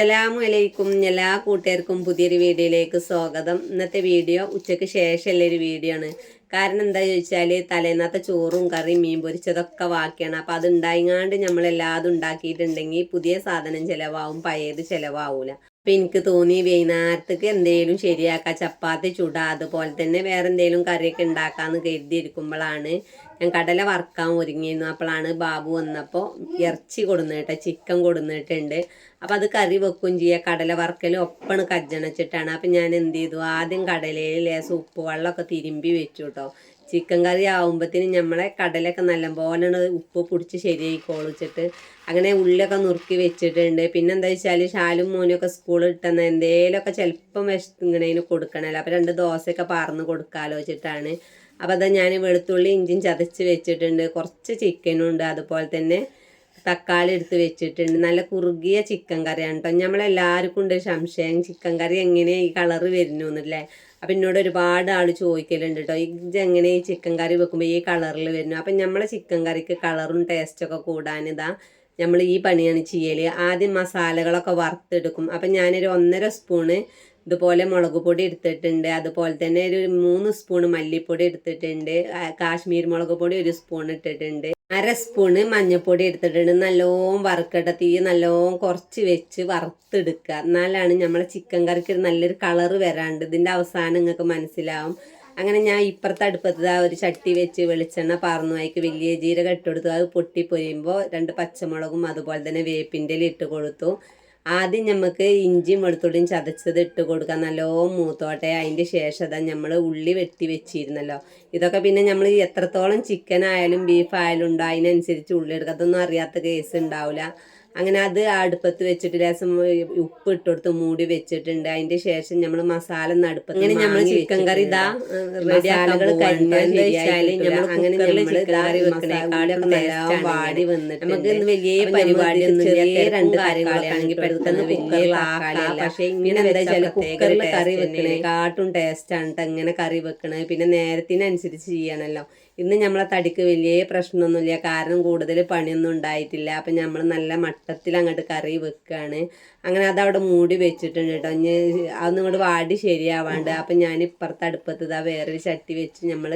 അസ്സലാമു അലൈക്കും എല്ലാ കൂട്ടുകാർക്കും പുതിയൊരു വീഡിയോയിലേക്ക് സ്വാഗതം. ഇന്നത്തെ വീഡിയോ ഉച്ചയ്ക്ക് ശേഷമുള്ള ഒരു വീഡിയോ ആണ്. കാരണം എന്താ ചോദിച്ചാൽ തലേന്നത്തെ ചോറും കറിയും മീൻ പൊരിച്ചതൊക്കെ വാക്കിയാണ്. അപ്പോൾ അത് ഉണ്ടായിങ്ങാണ്ട് നമ്മളെല്ലാം അത് ഉണ്ടാക്കിയിട്ടുണ്ടെങ്കിൽ പുതിയ സാധനം ചിലവാകും പഴയത് ചിലവാവൂല. അപ്പം എനിക്ക് തോന്നി വൈകുന്നേരത്തേക്ക് എന്തെങ്കിലും ശരിയാക്കാം. ചപ്പാത്തി ചുടാ അതുപോലെ തന്നെ വേറെ എന്തെങ്കിലും കറിയൊക്കെ ഉണ്ടാക്കാമെന്ന് കരുതിയിരിക്കുമ്പോഴാണ് ഞാൻ കടല വറുക്കാൻ ഒരുങ്ങിയിരുന്നു. അപ്പോഴാണ് ബാബു വന്നപ്പോൾ ഇറച്ചി കൊടുന്നിട്ട് ചിക്കൻ കൊടുന്നിട്ടുണ്ട്. അപ്പം അത് കറി വെക്കുകയും ചെയ്യുക കടല വറുക്കലും ഒപ്പണ് കജ്ജണച്ചിട്ടാണ് അപ്പം ഞാൻ എന്ത് ചെയ്തു? ആദ്യം കടലയിൽ ലേശം ഉപ്പ് വെള്ളമൊക്കെ തിരുമ്പി വെച്ചു കേട്ടോ ചിക്കൻ കറി ആവുമ്പത്തിന് നമ്മളെ കടലൊക്കെ നല്ലപോലെ ഉപ്പ് പിടിച്ച് ശരിയായി കോളിച്ചിട്ട് അങ്ങനെ ഉള്ളിലൊക്കെ നുറുക്കി വെച്ചിട്ടുണ്ട്. പിന്നെ എന്താ വെച്ചാൽ ഷാലും മോനൊക്കെ സ്കൂളിൽ ഇട്ടെന്ന എന്തേലൊക്കെ ചിലപ്പം ഇങ്ങനെ കൊടുക്കണമല്ലോ അപ്പം രണ്ട് ദോശയൊക്കെ പറന്ന് കൊടുക്കാലോ വെച്ചിട്ടാണ്. അപ്പോൾ അതാ ഞാൻ വെളുത്തുള്ളി ഇഞ്ചിയും ചതച്ച് വെച്ചിട്ടുണ്ട്. കുറച്ച് ചിക്കനും ഉണ്ട്. അതുപോലെ തന്നെ തക്കാളി എടുത്ത് വെച്ചിട്ടുണ്ട്. നല്ല കുറുകിയ ചിക്കൻ കറിയാണ് കേട്ടോ നമ്മളെല്ലാവർക്കും ഉണ്ട് സംശയം. ചിക്കൻ കറി എങ്ങനെ ഈ കളറ് വരുന്നു എന്നല്ലേ അപ്പം എന്നോട് ഒരുപാട് ആൾ ചോദിക്കലുണ്ട് കേട്ടോ ഇത് എങ്ങനെ ഈ ചിക്കൻ കറി വെക്കുമ്പോൾ ഈ കളറിൽ വരുന്നു? അപ്പം നമ്മളെ ചിക്കൻ കറിക്ക് കളറും ടേസ്റ്റൊക്കെ കൂടാനിതാ നമ്മൾ ഈ പണിയാണ് ചെയ്യൽ ആദ്യം മസാലകളൊക്കെ വറുത്തെടുക്കും. അപ്പം ഞാനൊരു ഒന്നര സ്പൂണ് ഇതുപോലെ മുളക് പൊടി എടുത്തിട്ടുണ്ട്. അതുപോലെ തന്നെ ഒരു മൂന്ന് സ്പൂൺ മല്ലിപ്പൊടി എടുത്തിട്ടുണ്ട്. കാശ്മീർ മുളക് പൊടി ഒരു സ്പൂൺ ഇട്ടിട്ടുണ്ട്. അര സ്പൂണ് മഞ്ഞൾപ്പൊടി എടുത്തിട്ടുണ്ട്. നല്ലോണം വറുക്കട്ട. തീ നല്ലോണം കുറച്ച് വെച്ച് വറുത്തെടുക്കുക. എന്നാലാണ് നമ്മളെ ചിക്കൻ കറിക്ക് നല്ലൊരു കളറ് വരാണ്ട്. ഇതിന്റെ അവസാനം നിങ്ങൾക്ക് മനസ്സിലാവും. അങ്ങനെ ഞാൻ ഇപ്പുറത്തെ അടുപ്പത്ത് ആ ഒരു ചട്ടി വെച്ച് വെളിച്ചെണ്ണ പാർന്നു അതിക്ക് വലിയ ജീരകം ഇട്ടുകൊടുത്തു അത് പൊട്ടി പൊരിയുമ്പോൾ രണ്ട് പച്ചമുളകും അതുപോലെ തന്നെ വേപ്പിന്റെ ഇട്ട് കൊടുത്തു. ആദ്യം നമുക്ക് ഇഞ്ചിയും വെളുത്തുള്ളിയും ചതച്ചത് ഇട്ട് കൊടുക്കാം നല്ലോണം മൂത്തോട്ടെ. അതിന്റെ ശേഷം അതാ നമ്മൾ ഉള്ളി വെട്ടി വെച്ചിരുന്നല്ലോ. ഇതൊക്കെ പിന്നെ നമ്മൾ എത്രത്തോളം ചിക്കൻ ആയാലും ബീഫ് ആയാലും ഉണ്ടോ? അതിനനുസരിച്ച് ഉള്ളി എടുക്കുക. അതൊന്നും അറിയാത്ത കേസ് ഉണ്ടാവില്ല അങ്ങനെ അത് അടുപ്പത്ത് വെച്ചിട്ട് രസം ഉപ്പ് ഇട്ടുകൊടുത്ത് മൂടി വെച്ചിട്ടുണ്ട്. അതിന്റെ ശേഷം നമ്മൾ മസാല നടുപ്പ് അടുപ്പത്ത് അങ്ങനെ നമ്മൾ ചിക്കൻ കറി ഇതാ വെക്കണേക്കാളൊക്കെ വാടി. വന്നിട്ട് നമുക്ക് വലിയ പരിപാടി രണ്ട് കാര്യങ്ങളാണെങ്കിൽ പെട്ടെന്ന് വലിയ പക്ഷെ ഇങ്ങനെ എന്താ വെച്ചാൽ കുക്കറിൽ കറി വെക്കണേ കാട്ടും ടേസ്റ്റ് ആണ് ഇങ്ങനെ കറി വെക്കണേ പിന്നെ നേരത്തിനനുസരിച്ച് ചെയ്യണല്ലോ. ഇന്ന് നമ്മളെ തടിക്ക് വലിയ പ്രശ്നമൊന്നുമില്ല. കാരണം കൂടുതൽ പണിയൊന്നും ഉണ്ടായിട്ടില്ല. അപ്പം നമ്മൾ നല്ല മട്ടത്തിൽ അങ്ങോട്ട് കറി വെക്കുകയാണ്. അങ്ങനെ അതവിടെ മൂടി വെച്ചിട്ടുണ്ട് കേട്ടോ. ഇനി അതൊന്നും ഇങ്ങോട്ട് വാടി ശരിയാവാണ്ട്. അപ്പം ഞാൻ ഇപ്പുറത്ത് അടുപ്പത്ത് ഇതാ വേറൊരു ചട്ടി വെച്ച് നമ്മൾ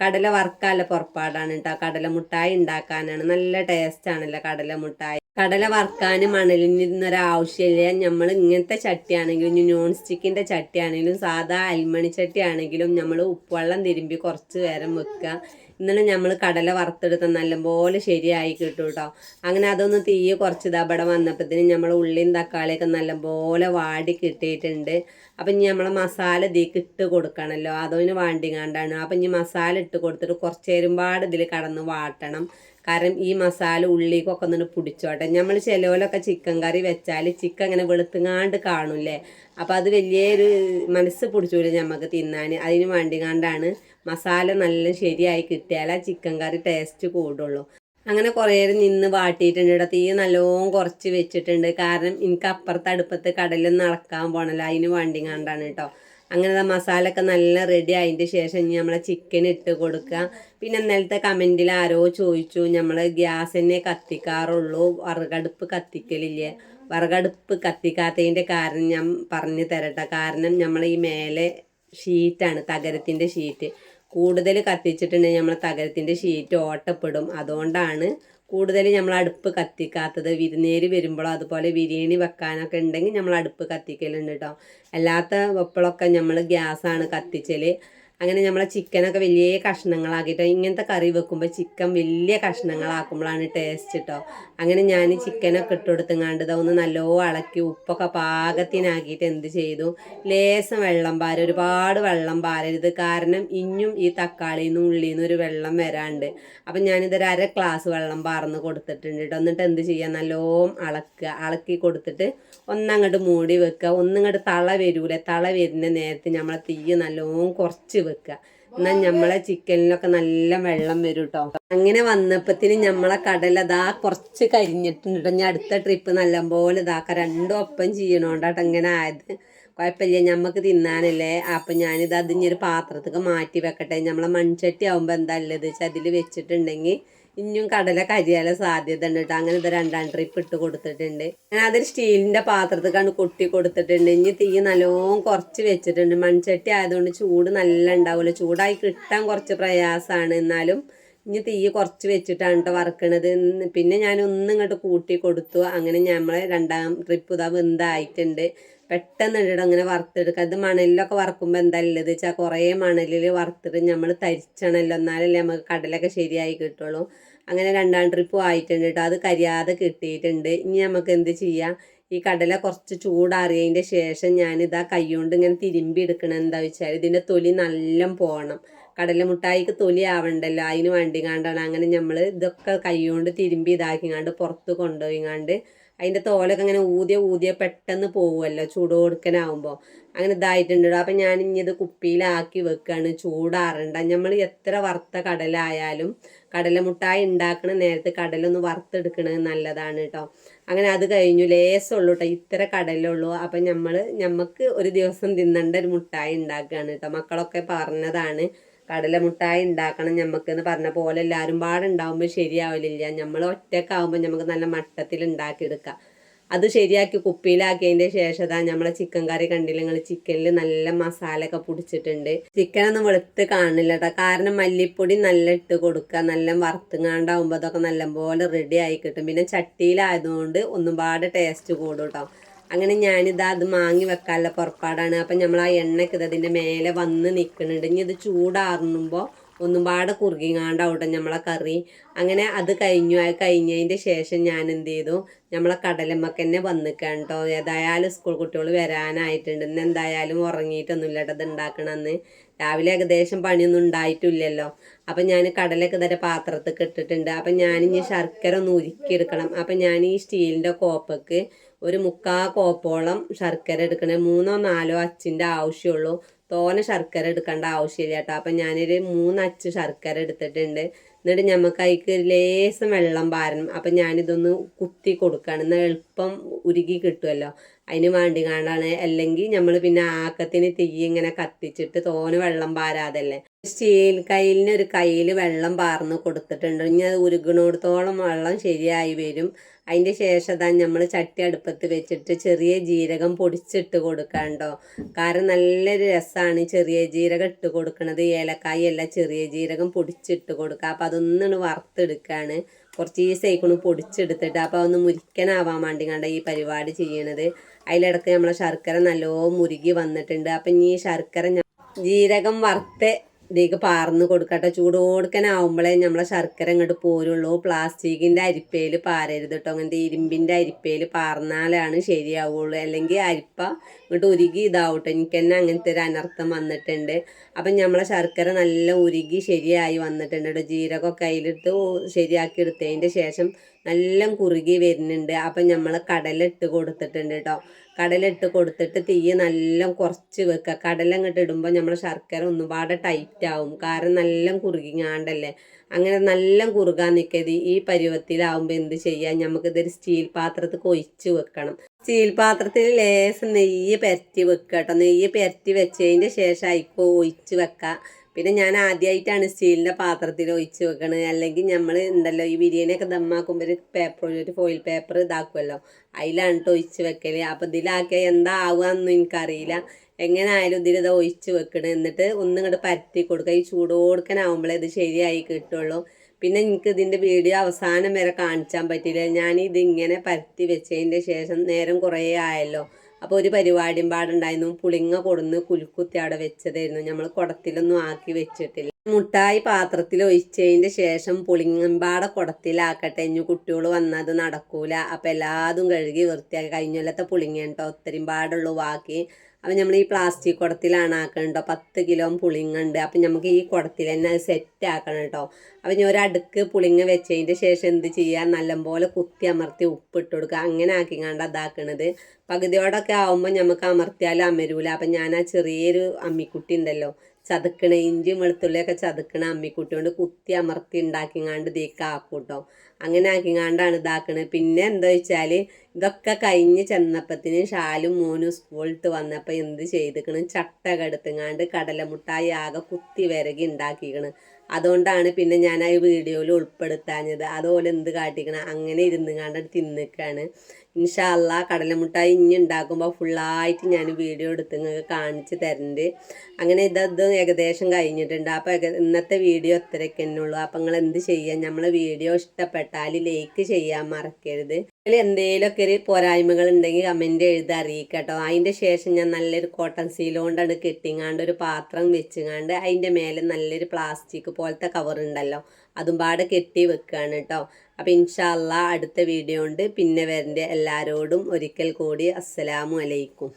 കടല വറുക്കാനുള്ള പുറപ്പാടാണ് കേട്ടോ. കടല മുട്ടായി ഉണ്ടാക്കാനാണ്. നല്ല ടേസ്റ്റ് ആണല്ലോ കടല മുട്ടായി. കടല വറുക്കാൻ മണലിനൊരാവശ്യമില്ല നമ്മൾ ഇങ്ങനത്തെ ചട്ടിയാണെങ്കിലും നോൺ സ്റ്റിക്കിന്റെ ചട്ടിയാണെങ്കിലും സാധാ അൽമണി ചട്ടിയാണെങ്കിലും നമ്മൾ ഉപ്പുവെള്ളം തിരുമ്പി കുറച്ച് നേരം വെക്കുക. എന്നിട്ട് നമ്മൾ കടല വറുത്തെടുത്ത നല്ലപോലെ ശരിയായി കിട്ടും കേട്ടോ അങ്ങനെ അതൊന്ന് തീ കുറച്ച് ദബട വന്നപ്പോഴത്തേനും നമ്മൾ ഉള്ളിയും തക്കാളിയൊക്കെ നല്ലപോലെ വാടി കിട്ടിയിട്ടുണ്ട്. അപ്പം ഇനി നമ്മൾ മസാല ഇതിലേക്ക് ഇട്ട് കൊടുക്കണമല്ലോ അതിന് വാണ്ടിങ്ങാണ്ടാണ്. അപ്പം ഇനി മസാല ഇട്ട് കൊടുത്തിട്ട് കുറച്ച് നേരമ്പാട് ഇതിൽ കടന്ന് വാട്ടണം. കാരണം ഈ മസാല ഉള്ളിക്കൊക്കെ ഒന്ന് പിടിച്ചോട്ടെ. നമ്മൾ ചിലവിലൊക്കെ ചിക്കൻ കറി വെച്ചാൽ ചിക്കൻ ഇങ്ങനെ വെളുത്തുങ്ങാണ്ട് കാണൂലേ അപ്പോൾ അത് വലിയൊരു മനസ്സ് പിടിച്ചൂല നമുക്ക് തിന്നാൻ അതിന് വേണ്ടിങ്ങാണ്ടാണ് മസാല നല്ല ശരിയായി കിട്ടിയാൽ ആ ചിക്കൻ കറി ടേസ്റ്റ് കൂടുള്ളൂ. അങ്ങനെ കുറേ നിന്ന് വാട്ടിയിട്ടുണ്ട് ഇവിടെ തീ നല്ലോണം കുറച്ച് വെച്ചിട്ടുണ്ട്. കാരണം എനിക്ക് അപ്പുറത്ത് അടുപ്പത്ത് കടലിൽ നടക്കാൻ പോകണല്ലോ അതിന് വേണ്ടിങ്ങാണ്ടാണ് കേട്ടോ. അങ്ങനെ മസാല ഒക്കെ നല്ല റെഡി ആയതിന്റെ ശേഷം ഇനി നമ്മളെ ചിക്കൻ ഇട്ട് കൊടുക്കുക. പിന്നെ ഇന്നലത്തെ കമന്റിൽ ആരോ ചോദിച്ചു നമ്മൾ ഗ്യാസ് തന്നെ കത്തിക്കാറുള്ളൂ. വറുകടുപ്പ് കത്തിക്കലില്ലേ? വറുകടുപ്പ് കത്തിക്കാത്തതിന്റെ കാരണം ഞാൻ പറഞ്ഞു തരട്ടെ. കാരണം നമ്മൾ ഈ മേലെ ഷീറ്റാണ് തകരത്തിന്റെ ഷീറ്റ് കൂടുതൽ കത്തിച്ചിട്ടുണ്ടെങ്കിൽ നമ്മൾ തകരത്തിന്റെ ഷീറ്റ് ഓട്ടപ്പെടും. അതുകൊണ്ടാണ് കൂടുതൽ നമ്മൾ അടുപ്പ് കത്തിക്കാത്തത് വിരുന്നേര് വരുമ്പോഴോ അതുപോലെ ബിരിയാണി വെക്കാനൊക്കെ ഉണ്ടെങ്കിൽ നമ്മൾ അടുപ്പ് കത്തിക്കലുണ്ട് കേട്ടോ അല്ലാത്ത വെപ്പളൊക്കെ നമ്മൾ ഗ്യാസാണ് കത്തിച്ചൽ അങ്ങനെ നമ്മളെ ചിക്കനൊക്കെ വലിയ കഷ്ണങ്ങളാക്കിട്ടോ ഇങ്ങനത്തെ കറി വെക്കുമ്പോൾ ചിക്കൻ വലിയ കഷ്ണങ്ങളാക്കുമ്പോഴാണ് ടേസ്റ്റ് കേട്ടോ അങ്ങനെ ഞാൻ ചിക്കനൊക്കെ ഇട്ട് കൊടുത്തങ്ങാണ്ട് ഒന്ന് നല്ലോ ഇളക്കി ഉപ്പൊക്കെ പാകത്തിനാക്കിയിട്ട് എന്ത് ചെയ്തു? ലേസം വെള്ളം പാര ഒരുപാട് വെള്ളം പാരരുത്. കാരണം ഇഞ്ഞും ഈ തക്കാളിയിൽ നിന്ന് ഉള്ളിൽ നിന്ന് ഒരു വെള്ളം വരാണ്ട്. അപ്പം ഞാനിതൊരു അര ഗ്ലാസ് വെള്ളം പാർന്ന് കൊടുത്തിട്ടുണ്ട് കേട്ടോ എന്നിട്ട് എന്ത് ചെയ്യുക നല്ലോ അളക്കുക. അളക്കി കൊടുത്തിട്ട് ഒന്നങ്ങോട്ട് മൂടി വെക്കുക. ഒന്നിങ്ങോട്ട് തള വരൂല. തള വരുന്ന നേരത്തെ നമ്മളെ തീ നല്ലോം കുറച്ച് വെക്കുക എന്നാൽ നമ്മളെ ചിക്കനിലൊക്കെ നല്ല വെള്ളം വരും കേട്ടോ അങ്ങനെ വന്നപ്പത്തിന് നമ്മളെ കടല ദാ കുറച്ച് കരിഞ്ഞിട്ടുണ്ട്. ഞാൻ അടുത്ത ട്രിപ്പ് നല്ലപോലെ ഇതാക്കാം. രണ്ടും ഒപ്പം ചെയ്യണോണ്ടാട്ടോ ഇങ്ങനെ ആയത്. കുഴപ്പമില്ല ഞമ്മക്ക് തിന്നാനല്ലേ. അപ്പം ഞാനിത് അത് ഇനി ഒരു പാത്രത്തേക്ക് മാറ്റി വെക്കട്ടെ. നമ്മളെ മൺചട്ടി ആകുമ്പോൾ എന്താ ഉള്ളത്? വെച്ചാൽ അതിൽ വെച്ചിട്ടുണ്ടെങ്കിൽ ഇനിയും കടല കരിയാല സാധ്യത ഉണ്ട് കേട്ടോ അങ്ങനെ ഇത് രണ്ടാം ട്രിപ്പ് ഇട്ട് കൊടുത്തിട്ടുണ്ട്. ഞാൻ അതൊരു സ്റ്റീലിന്റെ പാത്രത്തിൽ കണ്ട് കൊട്ടി കൊടുത്തിട്ടുണ്ട്. ഇനി തീ നല്ലോണം കുറച്ച് വെച്ചിട്ടുണ്ട്. മൺചട്ടി ആയതുകൊണ്ട് ചൂട് നല്ല ഉണ്ടാവില്ല ചൂടായി കിട്ടാൻ കുറച്ച് പ്രയാസമാണ് എന്നാലും ഇനി തീ കുറച്ച് വെച്ചിട്ടാണ് കേട്ടോ വറക്കണത്. പിന്നെ ഞാൻ ഒന്നും ഇങ്ങോട്ട് കൂട്ടി കൊടുത്തു. അങ്ങനെ നമ്മളെ രണ്ടാം ട്രിപ്പ് ഇതാ വെന്തായിട്ടുണ്ട്. പെട്ടെന്ന് ഇടണം അങ്ങനെ വറുത്തെടുക്കുക അത് മണലിലൊക്കെ വറക്കുമ്പോൾ എന്താ ഉള്ളത് വെച്ചാൽ കുറേ മണലിൽ വറുത്തിട്ട് നമ്മൾ തരിച്ചണല്ലോ. എന്നാലല്ലേ നമുക്ക് കടലൊക്കെ ശരിയായി കിട്ടുള്ളൂ. അങ്ങനെ രണ്ടാം ട്രിപ്പ് ആയിട്ടുണ്ട് കേട്ടോ അത് കരിയാതെ കിട്ടിയിട്ടുണ്ട്. ഇനി നമുക്ക് എന്ത് ചെയ്യാം? ഈ കടല കുറച്ച് ചൂടാറിയതിന്റെ ശേഷം ഞാനിതാ കൈ കൊണ്ട് ഇങ്ങനെ തിരുമ്പി എടുക്കണം എന്താ വെച്ചാൽ ഇതിന്റെ തൊലി നല്ല പോകണം കടല മുട്ടായിക്ക് തൊലി ആവണ്ടല്ലോ? അതിന് വേണ്ടിങ്ങാണ്ടാണ് അങ്ങനെ നമ്മൾ ഇതൊക്കെ കൈകൊണ്ട് തിരുമ്പി ഇതാക്കിങ്ങാണ്ട് പുറത്ത് കൊണ്ടുപോയിങ്ങാണ്ട് അതിന്റെ തോലൊക്കെ അങ്ങനെ ഊതിയ ഊതിയ പെട്ടെന്ന് പോകുമല്ലോ ചൂട് കൊടുക്കനാവുമ്പോൾ അങ്ങനെ ഇതായിട്ടുണ്ട് അപ്പം ഞാൻ ഇനി ഇത് കുപ്പിയിലാക്കി വെക്കുകയാണ് ചൂടാറണ്ട. നമ്മൾ എത്ര വറുത്ത കടലായാലും കടല മുട്ടായി ഉണ്ടാക്കണ നേരത്ത് കടലൊന്ന് വറുത്തെടുക്കണത് നല്ലതാണ് കേട്ടോ അങ്ങനെ അത് കഴിഞ്ഞു. ലേസുള്ളൂ കേട്ടോ ഇത്ര കടലുള്ളൂ. അപ്പം നമ്മൾ നമുക്ക് ഒരു ദിവസം തിന്നേണ്ട ഒരു മുട്ടായി ഉണ്ടാക്കുകയാണ് കേട്ടോ മക്കളൊക്കെ പറഞ്ഞതാണ്. കടല മുട്ടായി ഉണ്ടാക്കണം ഞമ്മക്ക് എന്ന് പറഞ്ഞ പോലെ എല്ലാവരും പാടുണ്ടാവുമ്പോൾ ശരിയാവില്ല നമ്മൾ ഒറ്റക്കാവുമ്പോൾ നമുക്ക് നല്ല മട്ടത്തിൽ ഉണ്ടാക്കിയെടുക്കാം. അത് ശരിയാക്കി കുപ്പിയിലാക്കിയതിന്റെ ശേഷം നമ്മളെ ചിക്കൻ കറി കണ്ടില്ല? നിങ്ങൾ ചിക്കനിൽ നല്ല മസാലയൊക്കെ പിടിച്ചിട്ടുണ്ട്. ചിക്കൻ ഒന്നും വെളുത്ത് കാണില്ല കേട്ടോ കാരണം മല്ലിപ്പൊടി നല്ല ഇട്ട് കൊടുക്കുക. നല്ല വറുത്തുങ്ങാണ്ടാവുമ്പോൾ അതൊക്കെ നല്ലപോലെ റെഡി ആയി കിട്ടും. പിന്നെ ചട്ടിയിലായതുകൊണ്ട് ഒന്നും പാട് ടേസ്റ്റ് കൂടും കേട്ടോ അങ്ങനെ ഞാനിതാ അത് മാങ്ങി വെക്കാനുള്ള പുറപ്പാടാണ്. അപ്പം നമ്മൾ ആ എണ്ണയ്ക്ക് ഇത് അതിന്റെ മേലെ വന്ന് നിൽക്കുന്നുണ്ട്. ഇനി ഇത് ചൂടാറുമ്പോൾ ഒന്നും പാടെ കുറുകിങ്ങാണ്ടാവട്ടെ നമ്മളെ കറി. അങ്ങനെ അത് കഴിഞ്ഞു. അത് കഴിഞ്ഞതിന്റെ ശേഷം ഞാൻ എന്ത് ചെയ്തു നമ്മളെ കടലമ്മക്ക് തന്നെ വന്നിക്കാൻ കേട്ടോ ഏതായാലും സ്കൂൾ കുട്ടികൾ വരാനായിട്ടുണ്ട്. ഇന്ന് എന്തായാലും ഉറങ്ങിയിട്ടൊന്നുമില്ല കേട്ടോ ഇത് ഉണ്ടാക്കണമെന്ന് രാവിലെ ഏകദേശം പണിയൊന്നും ഉണ്ടായിട്ടില്ലല്ലോ. അപ്പം ഞാൻ കടലൊക്കെ തരെ പാത്രത്തിൽ ഇട്ടിട്ടുണ്ട്. അപ്പം ഞാനിനി ശർക്കര ഒന്ന് ഉരുക്കിയെടുക്കണം. അപ്പം ഞാൻ ഈ സ്റ്റീലിന്റെ കോപ്പക്ക് ഒരു മുക്കാ കോപ്പോളം ശർക്കര എടുക്കണേ. മൂന്നോ നാലോ അച്ചിന്റെ ആവശ്യമുള്ളൂ. തോനെ ശർക്കര എടുക്കേണ്ട ആവശ്യമില്ല കേട്ടോ. അപ്പം ഞാനൊരു മൂന്ന് അച്ച് ശർക്കര എടുത്തിട്ടുണ്ട്. എന്നിട്ട് നമുക്ക് അതിക്ക് ലേശം വെള്ളം പാരണം. അപ്പം ഞാനിതൊന്ന് കുത്തി കൊടുക്കുകയാണ് എന്നാൽ എളുപ്പം ഉരുകി കിട്ടുമല്ലോ അതിന് വേണ്ടി കാണാണ് അല്ലെങ്കിൽ നമ്മൾ പിന്നെ ആക്കത്തിന് തീ ഇങ്ങനെ കത്തിച്ചിട്ട് തോനെ വെള്ളം പാരാതല്ലേ. സ്റ്റീൽ കയ്യിലിന് ഒരു കയ്യിൽ വെള്ളം പാർന്ന് കൊടുത്തിട്ടുണ്ട്. ഇനി അത് ഉരുകണോടത്തോളം വെള്ളം ശരിയായി വരും. അതിന്റെ ശേഷം താൻ നമ്മൾ ചട്ടി അടുപ്പത്ത് വെച്ചിട്ട് ചെറിയ ജീരകം പൊടിച്ചിട്ട് കൊടുക്കണ്ടോ കാരണം നല്ലൊരു രസമാണ് ചെറിയ ജീരകം ഇട്ട് കൊടുക്കണത്. ഏലക്കായ അല്ല ചെറിയ ജീരകം പൊടിച്ചിട്ട് കൊടുക്കുക. അപ്പോൾ അതൊന്നാണ് വറുത്തെടുക്കുകയാണ് കുറച്ച് ഈ സൈക്കിളും പൊടിച്ചെടുത്തിട്ട് അപ്പോൾ അതൊന്ന് മുരിക്കനാവാൻ വേണ്ടി കണ്ട ഈ പരിപാടി ചെയ്യണത്. അതിലിടക്ക് നമ്മളെ ശർക്കര നല്ലോ മുരുകി വന്നിട്ടുണ്ട്. അപ്പം ഇനി ഈ ശർക്കര ജീരകം വറുത്ത് ഇതിലേക്ക് പാർന്ന് കൊടുക്കട്ടെ. ചൂട് കൊടുക്കാനാവുമ്പോഴേ നമ്മളെ ശർക്കര ഇങ്ങോട്ട് പോരുള്ളൂ. പ്ലാസ്റ്റിക്കിന്റെ അരിപ്പയിൽ പാരരുത് കേട്ടോ അങ്ങനത്തെ ഇരുമ്പിന്റെ അരിപ്പയിൽ പാർന്നാലാണ് ശരിയാവുള്ളൂ. അല്ലെങ്കിൽ അരിപ്പ ഇങ്ങോട്ട് ഉരുകി ഇതാവട്ടെ. എനിക്ക് തന്നെ അങ്ങനത്തെ ഒരു അനർത്ഥം വന്നിട്ടുണ്ട്. അപ്പം നമ്മളെ ശർക്കര നല്ല ഉരുകി ശരിയായി വന്നിട്ടുണ്ട് കേട്ടോ ജീരകമൊക്കെ അതിലിട്ട് ശരിയാക്കി എടുത്തതിന്റെ ശേഷം നല്ല കുറുകി വരുന്നുണ്ട്. അപ്പം നമ്മൾ കടലിട്ട് കൊടുത്തിട്ടുണ്ട് കേട്ടോ കടലിട്ട് കൊടുത്തിട്ട് തീ നല്ല കുറച്ച് വെക്കുക കടല അങ്ങോട്ട് ഇടുമ്പോൾ നമ്മൾ ശർക്കര ഒന്നുപാടെ ടൈറ്റ് ആവും. കാരണം നല്ല കുറുകിങ്ങാണ്ടല്ലേ. അങ്ങനെ നല്ല കുറുകാൻ നിൽക്കരുത് ഈ പരുവത്തിലാവുമ്പോൾ എന്ത് ചെയ്യാം? നമുക്കിതൊരു സ്റ്റീൽ പാത്രത്തിൽ ഒഴിച്ച് വെക്കണം. സ്റ്റീൽ പാത്രത്തിൽ ലേശം നെയ്യ് പെരട്ടി വെക്കുക കേട്ടോ നെയ്യ് പെരട്ടി വെച്ചതിന്റെ ശേഷം ആയിക്കോ ഒഴിച്ച് വെക്കുക പിന്നെ ഞാൻ ആദ്യമായിട്ടാണ് സ്റ്റീലിന്റെ പാത്രത്തിൽ ഒഴിച്ച് വെക്കണത് അല്ലെങ്കിൽ നമ്മൾ ഉണ്ടല്ലോ ഈ ബിരിയാണിയൊക്കെ ദമ്മാക്കുമ്പോൾ ഒരു പേപ്പർ ഒരു ഫോയിൽ പേപ്പർ ഇതാക്കുമല്ലോ അതിലാണ് കേട്ടോ ഒഴിച്ച് വെക്കൽ അപ്പോൾ ഇതിലാക്കിയാൽ എന്താ ആവുകയെന്നും എനിക്കറിയില്ല. എങ്ങനെ ആയാലും ഇതിൽ ഇത് ഒഴിച്ച് വെക്കണം. എന്നിട്ട് ഒന്നും ഇങ്ങോട്ട് പരത്തി കൊടുക്കുക ഈ ചൂട് കൊടുക്കാനാവുമ്പോഴേ ഇത് ശരിയായി കിട്ടുള്ളൂ. പിന്നെ എനിക്ക് ഇതിന്റെ വീഡിയോ അവസാനം വരെ കാണിച്ചാൻ ഇത് ഇങ്ങനെ പരത്തി വെച്ചതിന്റെ ശേഷം നേരം കുറേ ആയല്ലോ. അപ്പോൾ ഒരു പരിപാടിയും പാടുണ്ടായിരുന്നു. പുളിങ്ങ കൊടുന്ന് കുലുക്കുത്തി അവിടെ വെച്ചതായിരുന്നു. നമ്മൾ കുടത്തിലൊന്നും ആക്കി വെച്ചിട്ടില്ല. മുട്ടായി പാത്രത്തിൽ ഒഴിച്ചതിന്റെ ശേഷം പുളിങ്ങമ്പാടെ കുടത്തിലാക്കട്ടെ. ഇനി കുട്ടികൾ വന്നത് നടക്കൂല. അപ്പം എല്ലാതും കഴുകി വൃത്തിയാക്കി. കഴിഞ്ഞൊല്ലത്തെ പുളിങ്ങ കേട്ടോ ഒത്തിരിയും പാടുള്ളൂ. ബാക്കി അപ്പം നമ്മൾ ഈ പ്ലാസ്റ്റിക് കുടത്തിലാണ് ആക്കണം കേട്ടോ പത്ത് കിലോ പുളിങ്ങ ഉണ്ട്. അപ്പം നമുക്ക് ഈ കുടത്തിൽ തന്നെ അത് സെറ്റ് ആക്കണം കേട്ടോ. അപ്പം ഞാൻ ഒരടുക്ക് പുളിങ്ങ വെച്ചതിന്റെ ശേഷം എന്ത് ചെയ്യുക നല്ലപോലെ കുത്തി അമർത്തി ഉപ്പിട്ട് കൊടുക്കുക. അങ്ങനെ ആക്കിങ്ങാണ്ട് അതാക്കണത് പകുതിയോടൊക്കെ ആകുമ്പോൾ നമുക്ക് അമർത്തിയാലും അമരൂല. അപ്പം ഞാൻ ആ ചെറിയൊരു അമ്മിക്കുട്ടി ഉണ്ടല്ലോ. ചതുക്കണ ഇഞ്ചിയും വെളുത്തുള്ളിയൊക്കെ ചതുക്കണ അമ്മിക്കുട്ടി കൊണ്ട് കുത്തി അമർത്തി ഉണ്ടാക്കിങ്ങാണ്ട് ഇതേക്ക് ആക്കും കേട്ടോ അങ്ങനെ ആക്കിങ്ങാണ്ടാണ് ഇതാക്കണത്. പിന്നെ എന്താ വെച്ചാൽ ഇതൊക്കെ കഴിഞ്ഞ് ചെന്നപ്പത്തിന് ഷാലും മോനും സ്കൂളിട്ട് വന്നപ്പോൾ എന്ത് ചെയ്തിക്കണ്? ചട്ട എടുത്തുങ്ങാണ്ട് കടലമുട്ടായി ആകെ കുത്തി വിരകി ഉണ്ടാക്കിക്കണ് അതുകൊണ്ടാണ് പിന്നെ ഞാൻ ആ വീഡിയോയിൽ ഉൾപ്പെടുത്താഞ്ഞത്. അതുപോലെ എന്ത് കാട്ടിക്കണം? അങ്ങനെ ഇരുന്ന് കണ്ടിട്ട് തിന്നിക്കാണ്. ഇൻഷാല്ല കടലമുട്ടായി ഇനി ഉണ്ടാക്കുമ്പോൾ ഫുള്ളായിട്ട് ഞാൻ വീഡിയോ എടുത്ത് നിങ്ങൾക്ക് കാണിച്ച് തരുന്നുണ്ട് അങ്ങനെ ഇതത് ഏകദേശം കഴിഞ്ഞിട്ടുണ്ട്. അപ്പോൾ ഇന്നത്തെ വീഡിയോ അത്രയൊക്കെ തന്നെ ഉള്ളൂ. അപ്പോൾ നിങ്ങൾ എന്ത് ചെയ്യാം? നമ്മളെ വീഡിയോ ഇഷ്ടപ്പെട്ടാൽ ലൈക്ക് ചെയ്യാൻ മറക്കരുത്. അതിൽ എന്തെങ്കിലുമൊക്കെ ഒരു പോരായ്മകൾ ഉണ്ടെങ്കിൽ കമന്റ് എഴുതി അറിയിക്കട്ടോ. അതിന്റെ ശേഷം ഞാൻ നല്ലൊരു കോട്ടൺ സീലോണ്ടാണ് കെട്ടിങ്ങാണ്ട് ഒരു പാത്രം വെച്ചുങ്ങാണ്ട് അതിന്റെ മേലെ നല്ലൊരു പ്ലാസ്റ്റിക് പോലത്തെ കവർ ഉണ്ടല്ലോ അതും പാടെ കെട്ടി വെക്കുകയാണ് കേട്ടോ അപ്പോൾ ഇൻഷാല്ല അടുത്ത വീഡിയോ ഉണ്ട്. പിന്നെ വരന്റെ എല്ലാവരോടും ഒരിക്കൽ കൂടി അസ്സലാമു അലൈക്കും.